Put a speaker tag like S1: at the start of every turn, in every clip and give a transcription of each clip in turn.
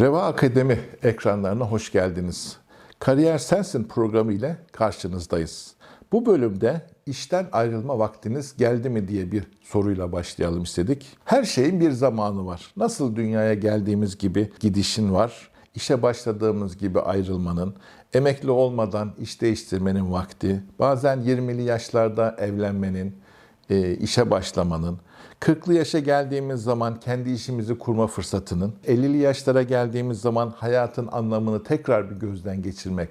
S1: Reva Akademi ekranlarına hoş geldiniz. Kariyer Sensin programı ile karşınızdayız. Bu bölümde işten ayrılma vaktiniz geldi mi diye bir soruyla başlayalım istedik. Her şeyin bir zamanı var. Nasıl dünyaya geldiğimiz gibi gidişin var, işe başladığımız gibi ayrılmanın, emekli olmadan iş değiştirmenin vakti, bazen 20'li yaşlarda evlenmenin, e, işe başlamanın, 40'lı yaşa geldiğimiz zaman kendi işimizi kurma fırsatının, 50'li yaşlara geldiğimiz zaman hayatın anlamını tekrar bir gözden geçirmek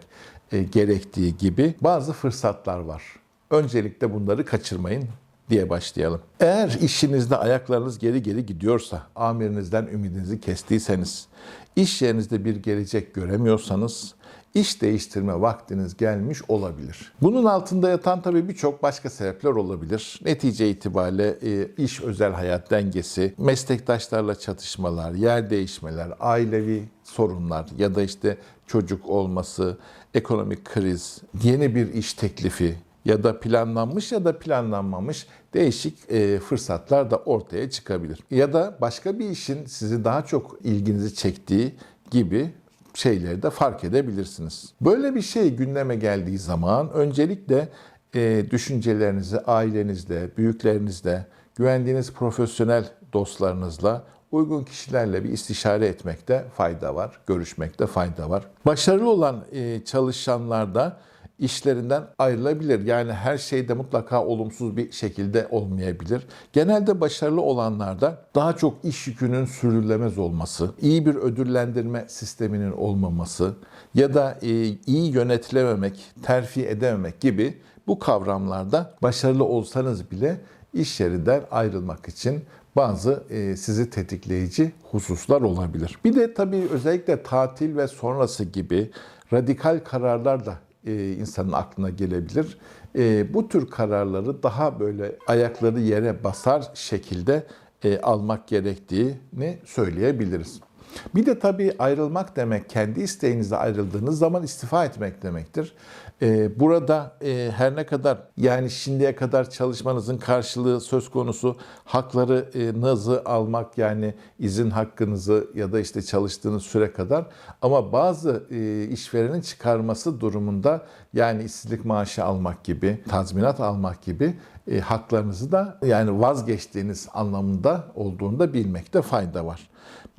S1: e, gerektiği gibi bazı fırsatlar var. Öncelikle bunları kaçırmayın diye başlayalım. Eğer işinizde ayaklarınız geri geri gidiyorsa, amirinizden ümidinizi kestiyseniz, iş yerinizde bir gelecek göremiyorsanız, iş değiştirme vaktiniz gelmiş olabilir. Bunun altında yatan tabii birçok başka sebepler olabilir. Netice itibariyle e, iş özel hayat dengesi, meslektaşlarla çatışmalar, yer değişmeler, ailevi sorunlar ya da işte çocuk olması, ekonomik kriz, yeni bir iş teklifi ya da planlanmış ya da planlanmamış değişik e, fırsatlar da ortaya çıkabilir. Ya da başka bir işin sizi daha çok ilginizi çektiği gibi şeyleri de fark edebilirsiniz. Böyle bir şey gündeme geldiği zaman öncelikle e, düşüncelerinizi ailenizle, büyüklerinizle, güvendiğiniz profesyonel dostlarınızla uygun kişilerle bir istişare etmekte fayda var, görüşmekte fayda var. Başarılı olan e, çalışanlarda işlerinden ayrılabilir. Yani her şeyde mutlaka olumsuz bir şekilde olmayabilir. Genelde başarılı olanlarda daha çok iş yükünün sürülemez olması, iyi bir ödüllendirme sisteminin olmaması ya da e, iyi yönetilememek, terfi edememek gibi bu kavramlarda başarılı olsanız bile iş yerinden ayrılmak için bazı e, sizi tetikleyici hususlar olabilir. Bir de tabii özellikle tatil ve sonrası gibi radikal kararlar da e, insanın aklına gelebilir. E, bu tür kararları daha böyle ayakları yere basar şekilde e, almak gerektiğini söyleyebiliriz. Bir de tabii ayrılmak demek kendi isteğinizle ayrıldığınız zaman istifa etmek demektir. Ee, burada e, her ne kadar yani şimdiye kadar çalışmanızın karşılığı söz konusu haklarınızı almak yani izin hakkınızı ya da işte çalıştığınız süre kadar ama bazı e, işverenin çıkarması durumunda yani işsizlik maaşı almak gibi, tazminat almak gibi e, haklarınızı da yani vazgeçtiğiniz anlamında olduğunu da bilmekte fayda var.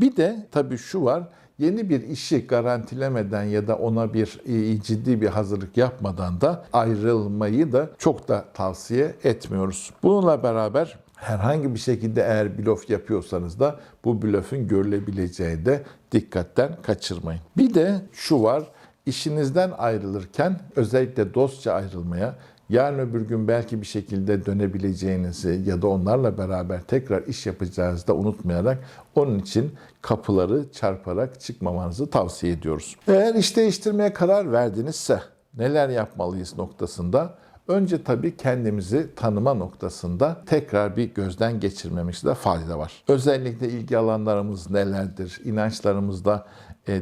S1: Bir de tabii şu var, yeni bir işi garantilemeden ya da ona bir e, ciddi bir hazırlık yapmadan da ayrılmayı da çok da tavsiye etmiyoruz. Bununla beraber herhangi bir şekilde eğer blöf yapıyorsanız da bu blöfün görülebileceği de dikkatten kaçırmayın. Bir de şu var, işinizden ayrılırken özellikle dostça ayrılmaya yarın öbür gün belki bir şekilde dönebileceğinizi ya da onlarla beraber tekrar iş yapacağınızı da unutmayarak onun için kapıları çarparak çıkmamanızı tavsiye ediyoruz. Eğer iş değiştirmeye karar verdinizse neler yapmalıyız noktasında Önce tabii kendimizi tanıma noktasında tekrar bir gözden geçirmemizde fayda var. Özellikle ilgi alanlarımız nelerdir, inançlarımızda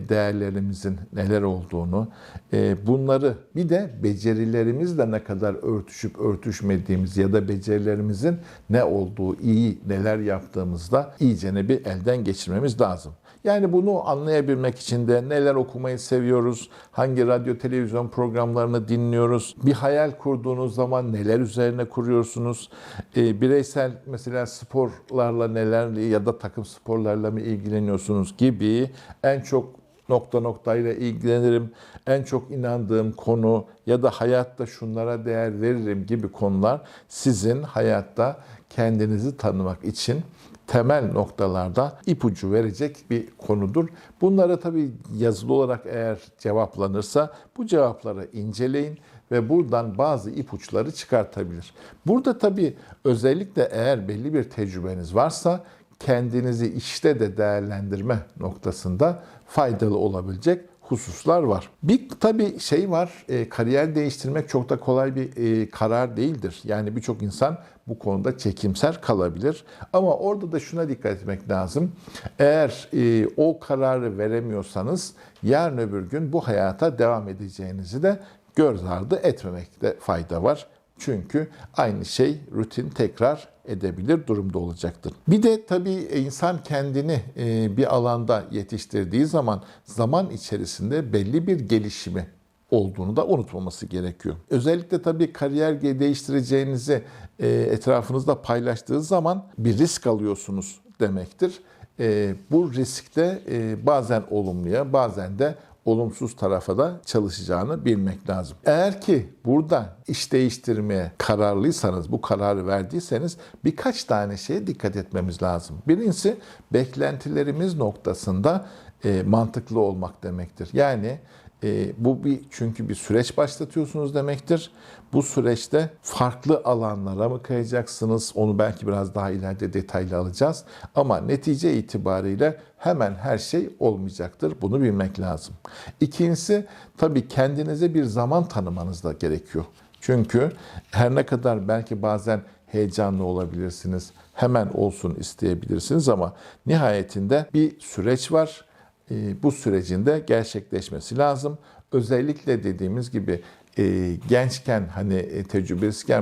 S1: değerlerimizin neler olduğunu, e, bunları bir de becerilerimizle ne kadar örtüşüp örtüşmediğimiz ya da becerilerimizin ne olduğu, iyi neler yaptığımızda iyicene bir elden geçirmemiz lazım. Yani bunu anlayabilmek için de neler okumayı seviyoruz, hangi radyo televizyon programlarını dinliyoruz, bir hayal kurduğunuz zaman neler üzerine kuruyorsunuz, e, bireysel mesela sporlarla neler ya da takım sporlarla mı ilgileniyorsunuz gibi en çok nokta noktayla ilgilenirim, en çok inandığım konu ya da hayatta şunlara değer veririm gibi konular sizin hayatta kendinizi tanımak için temel noktalarda ipucu verecek bir konudur. Bunları tabii yazılı olarak eğer cevaplanırsa bu cevapları inceleyin ve buradan bazı ipuçları çıkartabilir. Burada tabii özellikle eğer belli bir tecrübeniz varsa kendinizi işte de değerlendirme noktasında faydalı olabilecek hususlar var. Bir tabii şey var, e, kariyer değiştirmek çok da kolay bir e, karar değildir. Yani birçok insan bu konuda çekimser kalabilir. Ama orada da şuna dikkat etmek lazım. Eğer e, o kararı veremiyorsanız yarın öbür gün bu hayata devam edeceğinizi de göz ardı etmemekte fayda var. Çünkü aynı şey rutin tekrar edebilir durumda olacaktır. Bir de tabii insan kendini e, bir alanda yetiştirdiği zaman zaman içerisinde belli bir gelişimi olduğunu da unutmaması gerekiyor. Özellikle tabii kariyer değiştireceğinizi e, etrafınızda paylaştığı zaman bir risk alıyorsunuz demektir. E, bu riskte bazen olumluya bazen de olumsuz tarafa da çalışacağını bilmek lazım. Eğer ki burada iş değiştirmeye kararlıysanız, bu kararı verdiyseniz birkaç tane şeye dikkat etmemiz lazım. Birincisi beklentilerimiz noktasında e, mantıklı olmak demektir. Yani e, bu bir çünkü bir süreç başlatıyorsunuz demektir. Bu süreçte farklı alanlara mı kayacaksınız? Onu belki biraz daha ileride detaylı alacağız. Ama netice itibariyle hemen her şey olmayacaktır. Bunu bilmek lazım. İkincisi tabii kendinize bir zaman tanımanız da gerekiyor. Çünkü her ne kadar belki bazen heyecanlı olabilirsiniz, hemen olsun isteyebilirsiniz ama nihayetinde bir süreç var e, bu sürecinde gerçekleşmesi lazım. Özellikle dediğimiz gibi e, gençken hani e,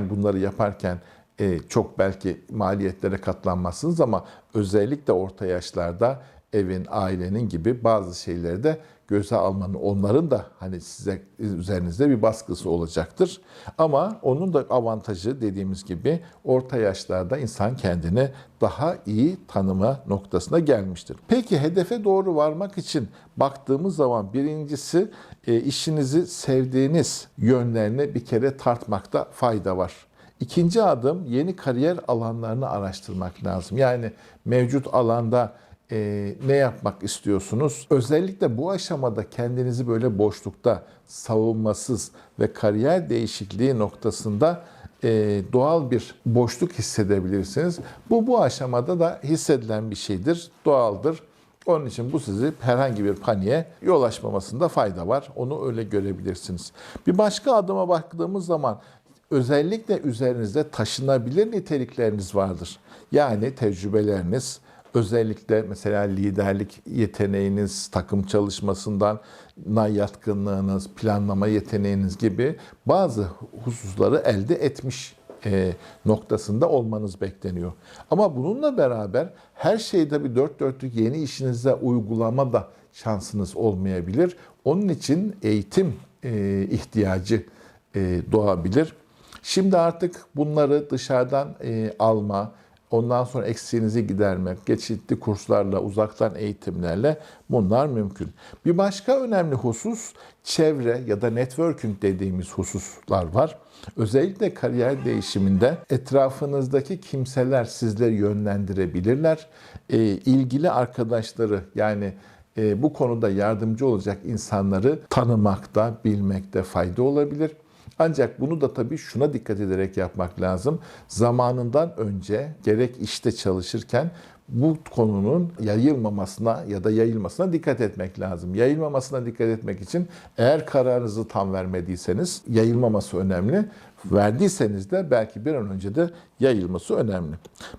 S1: bunları yaparken çok belki maliyetlere katlanmazsınız ama özellikle orta yaşlarda evin, ailenin gibi bazı şeyleri de göze almanın onların da hani size üzerinizde bir baskısı olacaktır. Ama onun da avantajı dediğimiz gibi orta yaşlarda insan kendini daha iyi tanıma noktasına gelmiştir. Peki hedefe doğru varmak için baktığımız zaman birincisi e, işinizi sevdiğiniz yönlerini bir kere tartmakta fayda var. İkinci adım yeni kariyer alanlarını araştırmak lazım. Yani mevcut alanda e, ne yapmak istiyorsunuz? Özellikle bu aşamada kendinizi böyle boşlukta, savunmasız ve kariyer değişikliği noktasında e, doğal bir boşluk hissedebilirsiniz. Bu bu aşamada da hissedilen bir şeydir, doğaldır. Onun için bu sizi herhangi bir paniğe yol açmamasında fayda var. Onu öyle görebilirsiniz. Bir başka adıma baktığımız zaman özellikle üzerinizde taşınabilir nitelikleriniz vardır. Yani tecrübeleriniz, Özellikle mesela liderlik yeteneğiniz, takım çalışmasından yatkınlığınız, planlama yeteneğiniz gibi bazı hususları elde etmiş e, noktasında olmanız bekleniyor. Ama bununla beraber her şeyde bir dört dörtlük yeni işinize uygulama da şansınız olmayabilir. Onun için eğitim e, ihtiyacı e, doğabilir. Şimdi artık bunları dışarıdan alma, Ondan sonra eksiğinizi gidermek, geçitli kurslarla, uzaktan eğitimlerle bunlar mümkün. Bir başka önemli husus çevre ya da networking dediğimiz hususlar var. Özellikle kariyer değişiminde etrafınızdaki kimseler sizleri yönlendirebilirler. E, ilgili arkadaşları yani e, bu konuda yardımcı olacak insanları tanımakta, bilmekte fayda olabilir. Ancak bunu da tabii şuna dikkat ederek yapmak lazım. Zamanından önce gerek işte çalışırken bu konunun yayılmamasına ya da yayılmasına dikkat etmek lazım. Yayılmamasına dikkat etmek için eğer kararınızı tam vermediyseniz yayılmaması önemli. Verdiyseniz de belki bir an önce de yayılması önemli.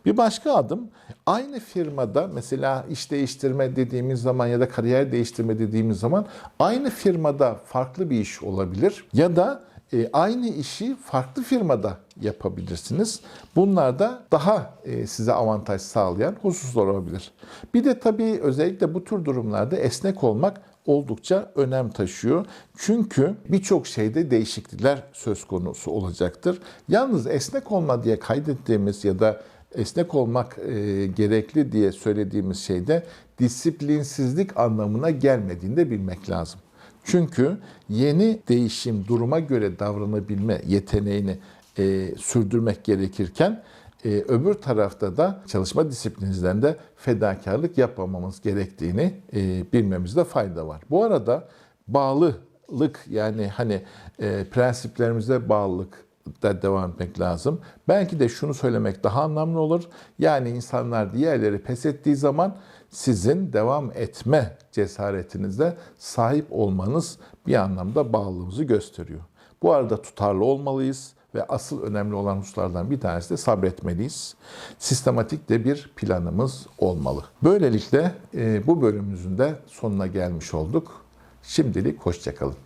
S1: Bir başka adım aynı firmada mesela iş değiştirme dediğimiz zaman ya da kariyer değiştirme dediğimiz zaman aynı firmada farklı bir iş olabilir ya da e, aynı işi farklı firmada yapabilirsiniz. Bunlar da daha e, size avantaj sağlayan hususlar olabilir. Bir de tabii özellikle bu tür durumlarda esnek olmak oldukça önem taşıyor. Çünkü birçok şeyde değişiklikler söz konusu olacaktır. Yalnız esnek olma diye kaydettiğimiz ya da esnek olmak e, gerekli diye söylediğimiz şeyde disiplinsizlik anlamına gelmediğini de bilmek lazım. Çünkü yeni değişim duruma göre davranabilme yeteneğini e, sürdürmek gerekirken e, öbür tarafta da çalışma disiplininizden de fedakarlık yapmamamız gerektiğini e, bilmemizde fayda var. Bu arada bağlılık yani hani e, prensiplerimize bağlılık da devam etmek lazım. Belki de şunu söylemek daha anlamlı olur. Yani insanlar diğerleri pes ettiği zaman sizin devam etme cesaretinize sahip olmanız bir anlamda bağlılığımızı gösteriyor. Bu arada tutarlı olmalıyız ve asıl önemli olan hususlardan bir tanesi de sabretmeliyiz. Sistematik de bir planımız olmalı. Böylelikle e, bu bölümümüzün de sonuna gelmiş olduk. Şimdilik hoşçakalın.